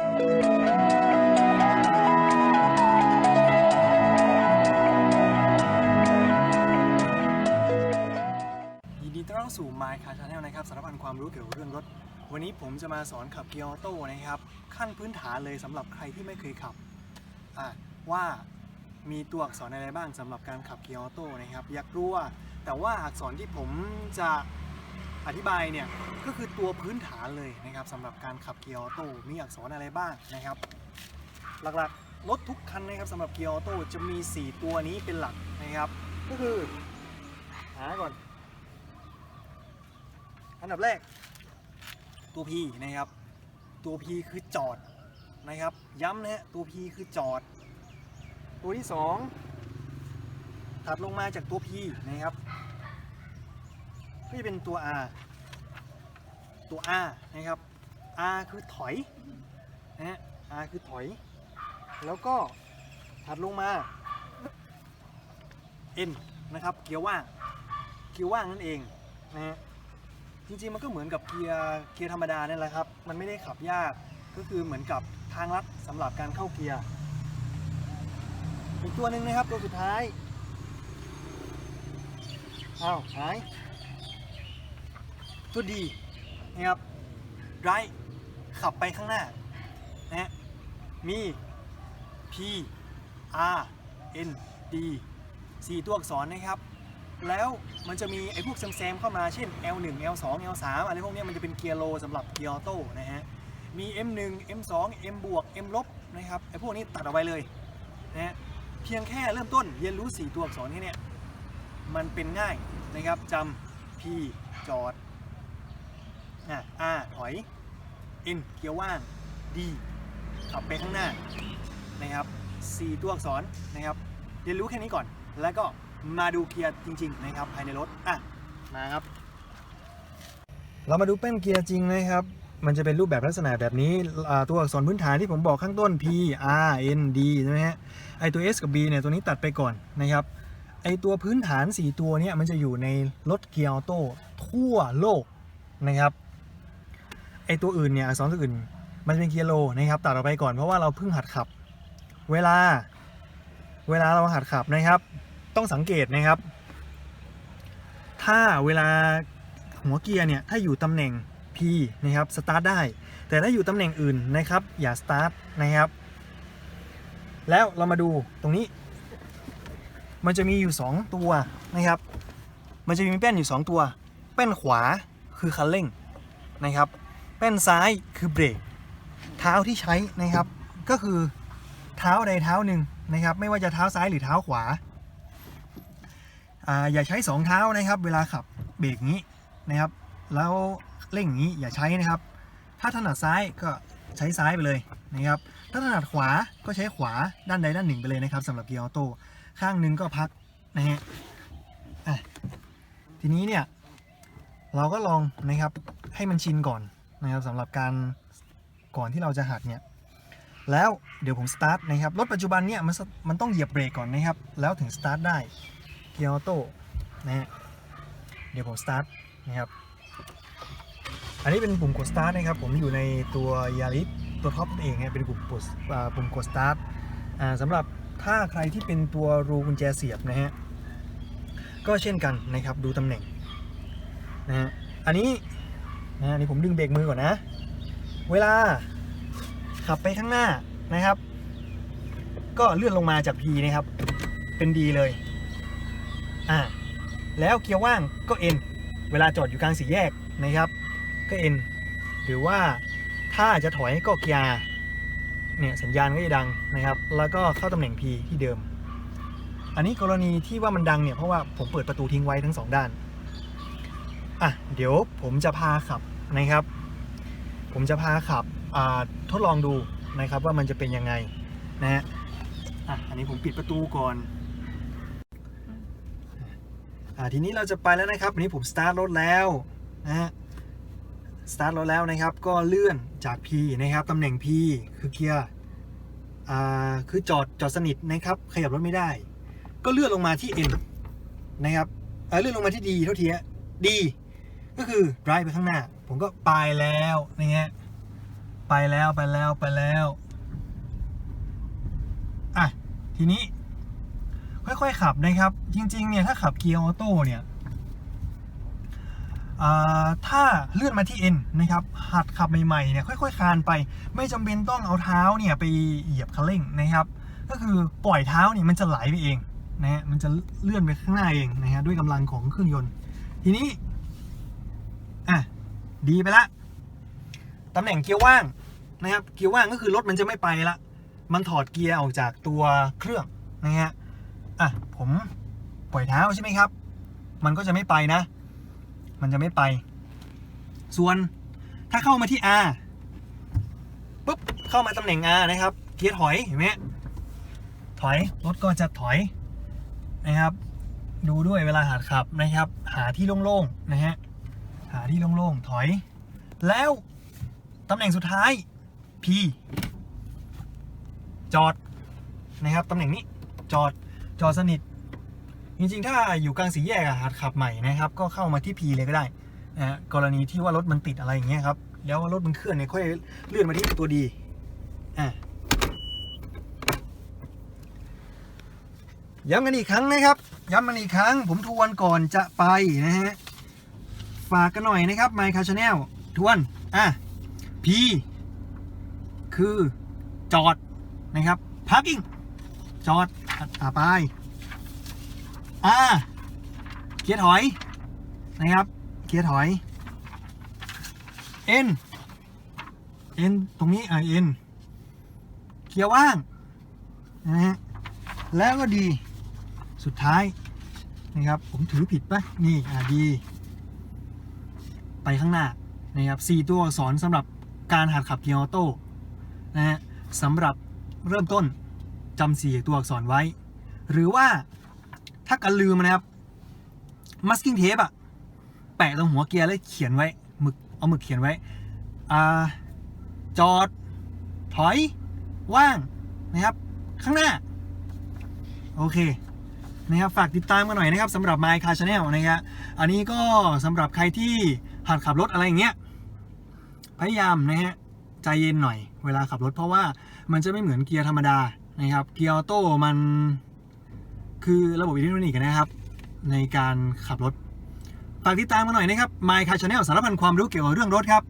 ยินดีต้อนรับสู่ My Car Channel นะครับสารพันความรู้เกี่ยวกับเรื่องรถ วันนี้ผมจะมาสอนขับเกียร์ออโต้นะครับ ขั้นพื้นฐานเลยสำหรับใครที่ไม่เคยขับอะว่ามีตัวอักษรอะไรบ้างสำหรับการขับเกียร์ออโต้นะครับ อยากรู้ว่าแต่ว่าอักษรที่ผมจะ อธิบายเนี่ยก็คือตัวพื้นฐานเลยนะครับสำหรับการขับเกียร์ออโต้มีอักษรอะไรบ้างนะครับ หลักๆรถทุกคันนะครับสำหรับเกียร์ออโต้จะมี 4 ตัวนี้เป็นหลักนะครับ ก็คือหาก่อน อันดับแรก ตัว P นะครับ ตัว P คือจอดนะครับ ย้ำนะฮะตัว P คือจอด ตัวที่ 2 ถัดลงมาจากตัว P นะครับก็จะเป็นตัว R ตัว R นะครับ R คือถอยนะฮะ R คือถอย แล้วก็ถัดลงมา N นะครับ เกียร์ว่าง เกียร์ว่างนั่นเองนะฮะ จริงๆ มันก็เหมือนกับเกียร์เกียร์ธรรมดาเนี่ยแหละครับ มันไม่ได้ขับยาก ก็คือเหมือนกับทางลัดสำหรับการเข้าเกียร์ อีกตัวหนึ่งนะครับ ตัวสุดท้าย อ้าวหายตัวดี นะครับไรขับไปข้างหน้านะมี P R N D 4 ตัวอักษรนะครับ แล้วมันจะมีไอ้พวกแซมๆเข้ามาเช่น L1 L2 L3 อะไรพวกนี้มันจะเป็นเกียร์โลสำหรับเกียร์ออโต้นะฮะ มี M1 M2 M บวก M ลบนะครับไอ้พวกนี้ตัดออกไปเลยนะฮะเพียงแค่เริ่มต้นเรียนรู้ 4 ตัวอักษรแค่เนี้ยมันเป็นง่ายนะครับจำ P จอด อะ R ถอย N เกียร์ว่าง D ขับไปข้างหน้านะครับ 4 ตัวอักษรนะครับ เรียนรู้แค่นี้ก่อน แล้วก็มาดูเกียร์จริง ๆ นะครับ ภายในรถ อะ มาครับ เรามาดูแป้นเกียร์จริงนะครับ มันจะเป็นรูปแบบลักษณะแบบนี้ ตัวอักษรพื้นฐานที่ผมบอกข้างต้น P R N D ใช่ไหมฮะ ไอตัว S กับ B เนี่ย ตัวนี้ตัดไปก่อนนะครับ ไอตัวพื้นฐาน 4 ตัวเนี่ย มันจะอยู่ในรถเกียร์ออโต้ทั่วโลกนะครับ อตัวอื่นเนี่ยอักษรตัวอื่น มันเป็นเกียร์โลนะครับตัดออกไปก่อนเพราะว่าเราเพิ่งหัดขับ เวลา เวลาเราหัดขับนะครับ ต้องสังเกตนะครับ ถ้าเวลาหัวเกียร์เนี่ยถ้าอยู่ตำแหน่ง P นะครับสตาร์ทได้ แต่ถ้าอยู่ตำแหน่งอื่นนะครับ อย่าสตาร์ทนะครับ แล้วเรามาดูตรงนี้ มันจะมีอยู่ 2 ตัวนะครับ มันจะมีแป้นอยู่ 2 ตัว แป้นขวาคือคันเร่งนะครับ แป้นซ้ายคือเบรก เท้าที่ใช้นะครับ ก็คือเท้าใดเท้าหนึ่งนะครับ ไม่ว่าจะเท้าซ้ายหรือเท้าขวาอ่าอย่าใช้สองเท้านะครับ เวลาขับเบรกอย่างนี้นะครับ แล้วเร่งอย่างนี้อย่าใช้นะครับ ถ้าถนัดซ้ายก็ใช้ซ้ายไปเลยนะครับ ถ้าถนัดขวาก็ใช้ขวาด้านใดด้านหนึ่งไปเลยนะครับสำหรับเกียร์ออโต้ข้างหนึ่งก็พักนะฮะทีนี้เนี่ยเราก็ลองนะครับให้มันชินก่อน นะครับสำหรับการก่อนที่เราจะหัดเนี่ยแล้วเดี๋ยวผมสตาร์ทนะครับรถปัจจุบันเนี่ยมันมันต้องเหยียบเบรกก่อนนะครับ แล้วถึงสตาร์ทได้เกียร์ออโต้นะฮะเดี๋ยวผมสตาร์ทนะครับอันนี้เป็นปุ่มกดสตาร์ทนะครับ ผมอยู่ในตัวยาริสตัวท็อปเองเนี่ยเป็นปุ่มกดปุ่มกดสตาร์ทสำหรับถ้าใครที่เป็นตัวรูกุญแจเสียบนะฮะก็เช่นกันนะครับดูตำแหน่งนะฮะอันนี้ นะอันนี้ผมดึงเบรกมือก่อนนะ เวลาขับไปข้างหน้านะครับ ก็เลื่อนลงมาจาก P นะครับ เป็น D เลย อ่า แล้วเกียร์ว่างก็ N เวลาจอดอยู่กลางสี่แยกนะครับ ก็ N หรือว่าถ้าจะถอยก็เกียร์เนี่ยสัญญาณก็จะดังนะครับ แล้วก็เข้าตำแหน่ง P ที่เดิม อันนี้กรณีที่ว่ามันดังเนี่ยเพราะว่าผมเปิดประตูทิ้งไว้ทั้งสองด้าน อะ เดี๋ยวผมจะพาขับ นะครับ ผมจะพาขับทดลองดูนะครับว่ามันจะเป็นยังไงนะฮะอะอันนี้ผมปิดประตูก่อนอ่าทีนี้เราจะไปแล้วนะครับวันนี้ผมสตาร์ทรถแล้วนะฮะสตาร์ทรถแล้วนะครับ ก็เลื่อนจาก P นะครับตำแหน่ง P คือเกียร์อ่าคือจอดจอดสนิทนะครับ ขยับรถไม่ได้ ก็เลื่อนลงมาที่ N นะครับเออเลื่อนลงมาที่ D เท่าทีฮะ D ก็คือ drive ไปข้างหน้า ผมก็ไปแล้วนะฮะไปแล้วไปแล้วไปแล้วอะทีนี้ ค่อยๆขับนะครับ จริง ๆ เนี่ย ถ้าขับเกียร์ออโต้เนี่ยถ้าเลื่อนมาที่ N นะครับ หัดขับใหม่ๆเนี่ยค่อย ๆ คานไป ไม่จำเป็นต้องเอาเท้าเนี่ยไปเหยียบคันเร่งนะครับ ก็คือปล่อยเท้าเนี่ยมันจะไหลไปเองนะฮะมันจะเลื่อนไปข้างหน้าเองนะฮะด้วยกำลังของเครื่องยนต์ ทีนี้ อะดีไปละตำแหน่งเกียร์ว่างนะครับเกียร์ว่างก็คือรถมันจะไม่ไปละ มันถอดเกียร์ออกจากตัวเครื่องนะฮะอะผมปล่อยเท้าใช่ไหมครับ มันก็จะไม่ไปนะ มันจะไม่ไป ส่วนถ้าเข้ามาที่ R ปุ๊บเข้ามาตำแหน่ง R นะครับ เกียร์ถอยเห็นไหมถอยรถก็จะถอยนะครับ ดูด้วยเวลาหัดขับนะครับ หาที่โล่งๆนะฮะ หาที่โล่งๆ ถอย แล้วตำแหน่งสุดท้าย P จอดนะครับตำแหน่งนี้จอดจอดสนิท จริงๆ ถ้าอยู่กลางสี่แยกอะหัดขับใหม่นะครับ ก็เข้ามาที่ P เลยก็ได้นะฮะกรณีที่ว่ารถมันติดอะไรอย่างเงี้ยครับ แล้วรถมันเคลื่อนเนี่ยค่อยเลื่อนมาที่ตัวดีอะย้ำกันอีกครั้งนะครับ ย้ำกันอีกครั้ง ผมทวนก่อนจะไปนะฮะ ฝากกันหน่อยนะครับ My Car Channel ทวน อะ P คือจอดนะครับ parking จอดอ่าไปอ่าเกียร์ถอยนะครับ เกียร์ถอย N N ตรงนี้อ่า N เกียร์ว่างนะฮะแล้วก็ดีสุดท้ายนะครับ ผมถือผิดปะนี่ อ่าดี ไปข้างหน้านะครับ 4 ตัวอักษรสำหรับการหัดขับเกียร์ออโต้นะฮะสำหรับเริ่มต้นจำสี่ตัวอักษรไว้ หรือว่าถ้ากันลืมนะครับ masking tape อะแปะตรงหัวเกียร์แล้วเขียนไว้หมึกเอาหมึกเขียนไว้อ่าจอด ถอย ว่างนะครับ ข้างหน้า โอเคนะครับฝากติดตามกันหน่อยนะครับสำหรับ My Car Channel นะครับอันนี้ก็สำหรับใครที่ หัดขับรถอะไรอย่างเงี้ยพยายามนะฮะใจเย็นหน่อยเวลาขับรถ เพราะว่ามันจะไม่เหมือนเกียร์ธรรมดานะครับเกียร์ออโต้มันคือระบบอิเล็กทรอนิกส์นะครับ ในการขับรถฝากติดตามกันหน่อยนะครับ My Car Channel สารพันความรู้เกี่ยวกับเรื่องรถครับ